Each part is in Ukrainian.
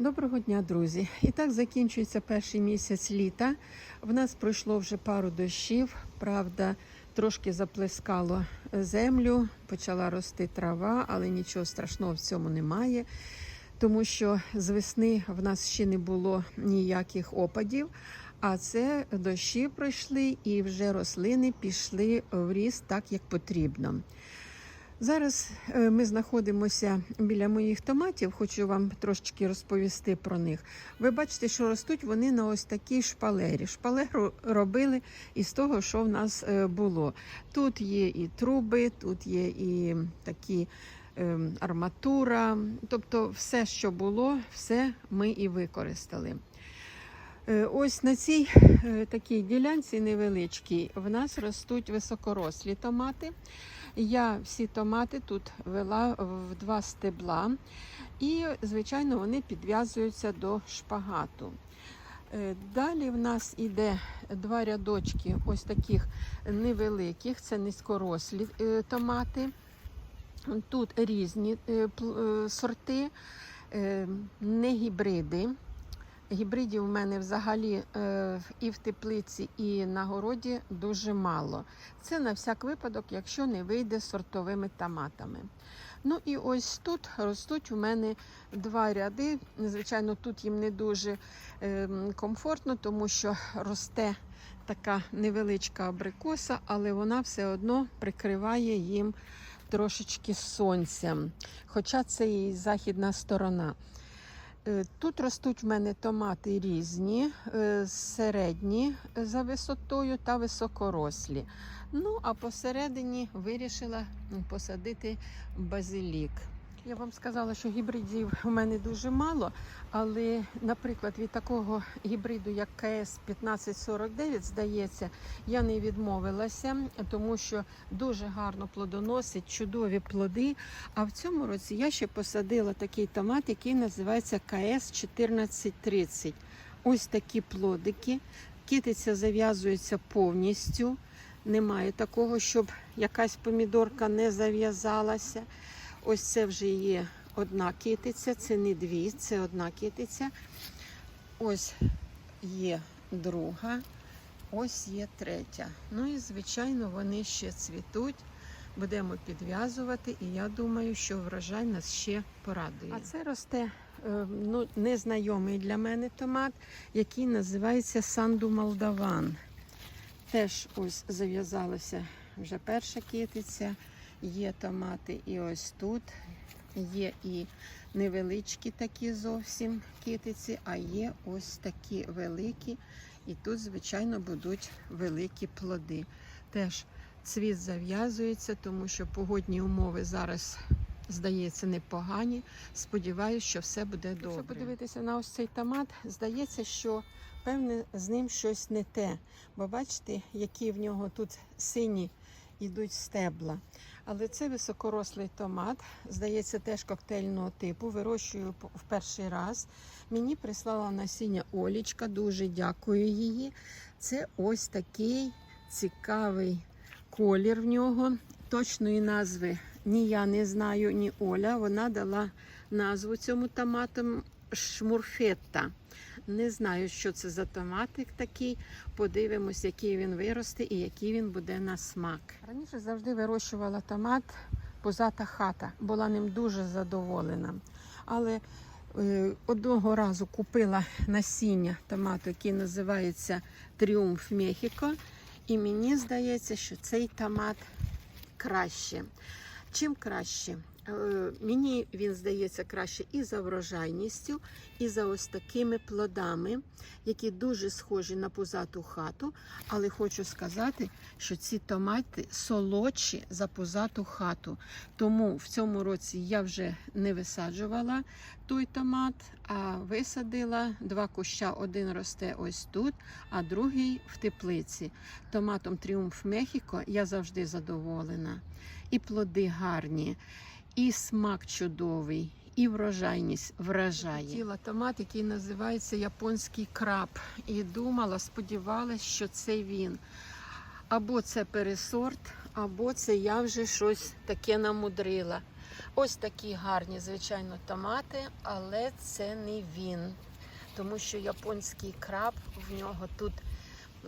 Доброго дня, друзі! І так закінчується перший місяць літа. В нас пройшло вже пару дощів. Правда, трошки заплескало землю, почала рости трава, але нічого страшного в цьому немає, тому що з весни в нас ще не було ніяких опадів. А це дощі пройшли і вже рослини пішли в ріст так, як потрібно. Зараз е, ми знаходимося біля моїх томатів. Хочу вам трошечки розповісти про них. Ви бачите, що ростуть вони на ось такій шпалері. Шпалеру робили із того, що в нас е, було. Тут є і труби, тут є і такі е, арматура. Тобто, все, що було, все ми і використали. Е, Ось на цій е, такій ділянці невеличкій в нас ростуть високорослі томати. Я всі томати тут вела в два стебла, і, звичайно, вони підв'язуються до шпагату. Е, Далі в нас іде два рядочки ось таких невеликих, це низькорослі томати. Тут різні сорти, не гібриди. Гібридів у мене взагалі е, і в теплиці, і на городі дуже мало. Це на всяк випадок, якщо не вийде сортовими томатами. Ну і ось тут ростуть у мене два ряди. Звичайно, тут їм не дуже е, комфортно, тому що росте така невеличка абрикоса, але вона все одно прикриває їм трошечки сонцем. Хоча це і західна сторона. Е, Тут ростуть в мене томати різні, е, середні за висотою та високорослі. Ну, а посередині вирішила посадити базилік. Я вам сказала, що гібридів у мене дуже мало, але, наприклад, від такого гібриду, як КС 1549, здається, я не відмовилася, тому що дуже гарно плодоносить, чудові плоди. А в цьому році я ще посадила такий томат, який називається КС 1430. Ось такі плодики. Китиця зав'язується повністю. Немає такого, щоб якась помідорка не зав'язалася. Ось це вже є одна китиця, це не дві, це одна китиця. Ось є друга, ось є третя. Ну і, звичайно, вони ще цвітуть. Будемо підв'язувати, і я думаю, що врожай нас ще порадує. А це росте е, ну, незнайомий для мене томат, який називається Санду Молдаван. Теж ось зав'язалася вже перша китиця. Є томати і ось тут. Є і невеличкі такі зовсім китиці, а є ось такі великі. І тут, звичайно, будуть великі плоди. Теж цвіт зав'язується, тому що погодні умови зараз, здається, непогані. Сподіваюсь, що все буде добре. Якщо подивитися на ось цей томат, здається, що певне з ним щось не те. Бо бачите, які в нього тут сині йдуть стебла. Але це високорослий томат, здається, теж коктейльного типу. Вирощую в перший раз. Мені прислала насіння Олічка, дуже дякую її. Це ось такий цікавий колір в нього. Точної назви ні я не знаю, ні Оля. Вона дала назву цьому томату шмурфетта. Не знаю, що це за томатик такий. Подивимось, який він виросте і який він буде на смак. Раніше завжди вирощувала томат позата хата, була ним дуже задоволена. Але е, одного разу купила насіння томату, який називається Тріумф Мехіко. І мені здається, що цей томат краще. Чим краще? Е, Мені він здається краще і за врожайністю, і за ось такими плодами, які дуже схожі на пузату хату. Але хочу сказати, що ці томати солодші за пузату хату. Тому в цьому році я вже не висаджувала той томат, а висадила два куща. Один росте ось тут, а другий в теплиці. Томатом Тріумф Мехіко я завжди задоволена. І плоди гарні, і смак чудовий, і врожайність вражає. Хотіла томат, який називається японський краб. І думала, сподівалась, що це він. Або це пересорт, або це я вже щось таке намудрила. Ось такі гарні, звичайно, томати, але це не він. Тому що японський краб, в нього тут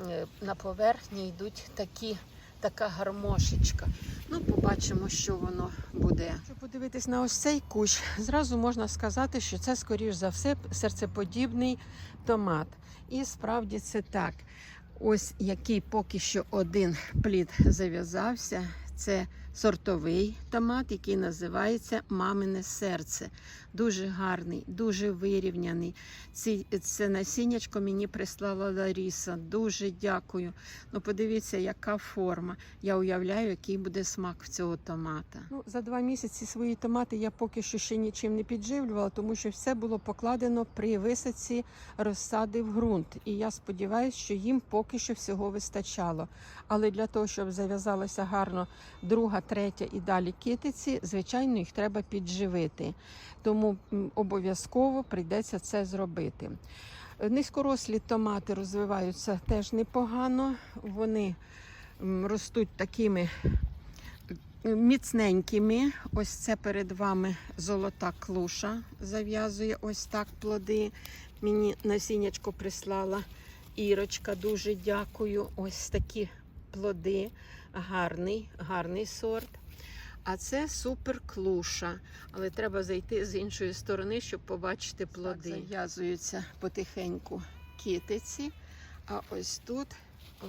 е, на поверхні йдуть такі, така гармошечка. Ну, побачимо, що воно буде. Якщо подивитись на ось цей кущ, зразу можна сказати, що це, скоріш за все, серцеподібний томат. І справді це так. Ось який поки що один плід зав'язався. Це сортовий томат, який називається Мамине серце. Дуже гарний, дуже вирівняний. Ці, це насіннячко мені прислала Ларіса. Дуже дякую. Ну, подивіться, яка форма. Я уявляю, який буде смак в цього томата. Ну, за два місяці свої томати я поки що ще нічим не підживлювала, тому що все було покладено при висадці розсади в ґрунт. І я сподіваюся, що їм поки що всього вистачало. Але для того, щоб зав'язалася гарно друга, третя і далі китиці, звичайно, їх треба підживити. Тому обов'язково прийдеться це зробити. Низькорослі томати розвиваються теж непогано. Вони ростуть такими міцненькими. Ось це перед вами золота клуша зав'язує ось так плоди. Мені насіннячко прислала Ірочка. Дуже дякую. Ось такі плоди. Гарний, гарний сорт. А це супер клуша. Але треба зайти з іншої сторони, щоб побачити плоди. Так, зав'язуються потихеньку китиці. А ось тут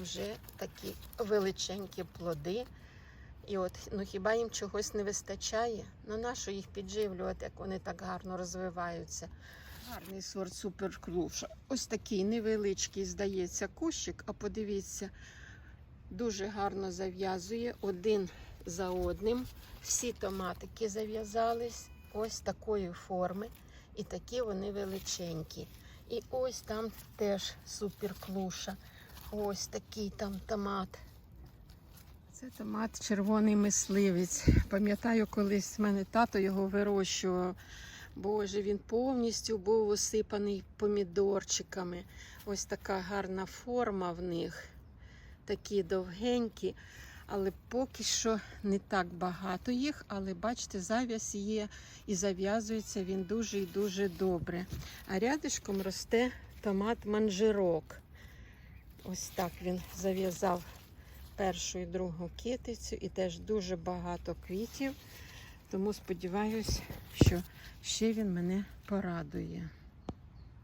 вже такі величенькі плоди. І от, ну хіба їм чогось не вистачає? Ну нащо їх підживлювати, як вони так гарно розвиваються? Гарний сорт супер клуша. Ось такий невеличкий, здається, кущик, а подивіться, дуже гарно зав'язує один за одним. Всі томатики зав'язались ось такої форми. І такі вони величенькі. І ось там теж супер клуша. Ось такий там томат. Це томат червоний мисливець. Пам'ятаю, колись в мене тато його вирощував. Боже, він повністю був осипаний помідорчиками. Ось така гарна форма в них. Такі довгенькі, але поки що не так багато їх. Але бачите, зав'яз є і зав'язується він дуже і дуже добре. А рядишком росте томат манжирок. Ось так він зав'язав першу і другу китицю, і теж дуже багато квітів. Тому сподіваюся, що ще він мене порадує.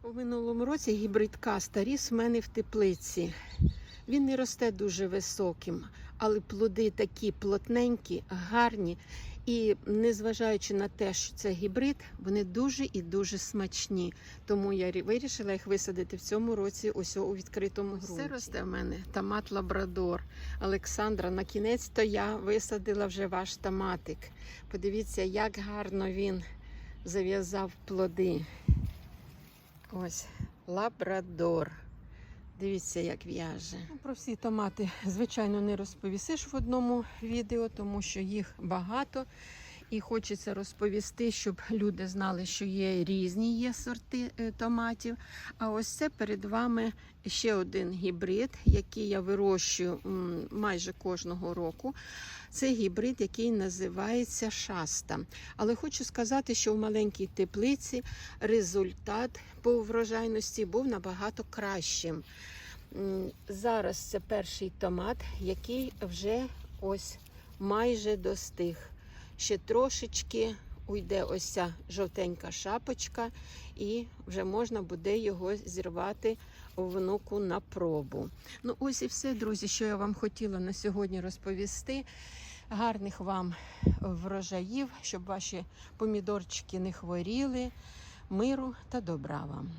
У минулому році гібрид каста ріс в мене в теплиці. Він не росте дуже високим, але плоди такі плотненькі, гарні. І незважаючи на те, що це гібрид, вони дуже і дуже смачні. Тому я вирішила їх висадити в цьому році ось у відкритому ґрунті. Це росте в мене томат Лабрадор. Олександра, на кінець то я висадила вже ваш томатик. Подивіться, як гарно він зав'язав плоди. Ось лабрадор. Дивіться, як в'яже. Ну, про всі томати, звичайно, не розповісиш в одному відео, тому що їх багато. І хочеться розповісти, щоб люди знали, що є різні є сорти е, томатів. А ось це перед вами ще один гібрид, який я вирощую майже кожного року. Це гібрид, який називається шаста. Але хочу сказати, що в маленькій теплиці результат по врожайності був набагато кращим. Зараз це перший томат, який вже ось майже достиг. Ще трошечки уйде ось ця жовтенька шапочка, і вже можна буде його зірвати внуку на пробу. Ну, ось і все, друзі, що я вам хотіла на сьогодні розповісти. Гарних вам врожаїв, щоб ваші помідорчики не хворіли. Миру та добра вам.